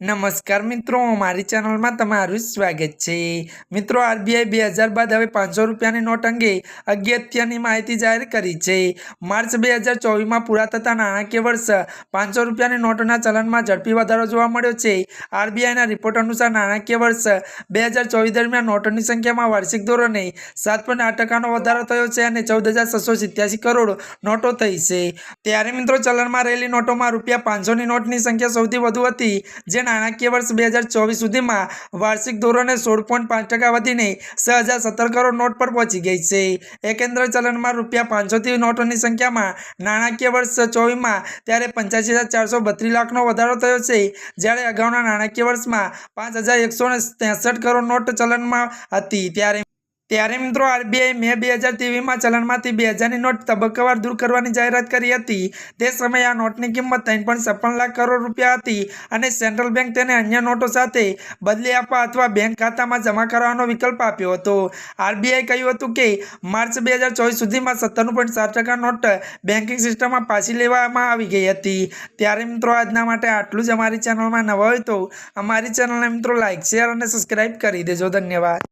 નમસ્કાર મિત્રો, મારી ચેનલમાં તમારું સ્વાગત છે. મિત્રો, આરબીઆઈ બે હજાર બાદ હવે પાંચસો રૂપિયાની નોટ અંગે અગત્યની માહિતી જાહેર કરી છે. માર્ચ બે હજાર ચોવીસમાં પૂરા થતા નાણાકીય વર્ષ પાંચસો રૂપિયાની નોટના ચલણમાં ઝડપી વધારો જોવા મળ્યો છે. આરબીઆઈના રિપોર્ટ અનુસાર નાણાકીય વર્ષ બે હજાર ચોવીસ દરમિયાન નોટોની સંખ્યામાં વાર્ષિક ધોરણે સાત પોઈન્ટ આઠ ટકાનો વધારો થયો છે અને ચૌદ હજાર છસો સિત્યાસી કરોડ નોટો થઈ છે. ત્યારે મિત્રો ચલણમાં રહેલી નોટોમાં રૂપિયા પાંચસોની નોટની સંખ્યા સૌથી વધુ હતી જે નાણાકીય વર્ષ બે હજાર ચોવીસ સુધીમાં વાર્ષિક ધોરણે સોળ પોઈન્ટ પાંચ ટકા વધીને છ હજાર સત્તર કરોડ નોટ પર પહોંચી ગઈ છે. એકંદર ચલણમાં રૂપિયા પાંચસોથી નોટોની સંખ્યામાં નાણાકીય વર્ષ ચોવીસમાં ત્યારે પંચ્યાસી હજાર ચારસો બત્રીસ લાખનો વધારો થયો છે, જ્યારે અગાઉના નાણાકીય વર્ષમાં પાંચ હજાર એકસો ને ત્રેસઠ કરોડ નોટ ચલણમાં હતી, ત્યારે ત્યારે મિત્રો આરબીઆઈ મે બે હજાર ત્રેવીસમાં ચલણમાંથી બે હજારની નોટ તબક્કાવાર દૂર કરવાની જાહેરાત કરી હતી. તે સમયે આ નોટની કિંમત ત્રણ પણ છપ્પન લાખ કરોડ રૂપિયા હતી અને સેન્ટ્રલ બેંક તેને અન્ય નોટો સાથે બદલી આપવા અથવા બેંક ખાતામાં જમા કરવાનો વિકલ્પ આપ્યો હતો. આરબીઆઈ કહ્યું હતું કે માર્ચ બે હજાર ચોવીસ સુધીમાં સત્તાણું પોઈન્ટ સાત ટકા નોટ બેન્કિંગ સિસ્ટમમાં પાછી લેવામાં આવી ગઈ હતી. ત્યારે મિત્રો આજના માટે આટલું જ અમારી ચેનલમાં નવા હોય તો અમારી ચેનલને મિત્રો લાઇક શેર અને સબસ્ક્રાઈબ કરી દેજો. ધન્યવાદ.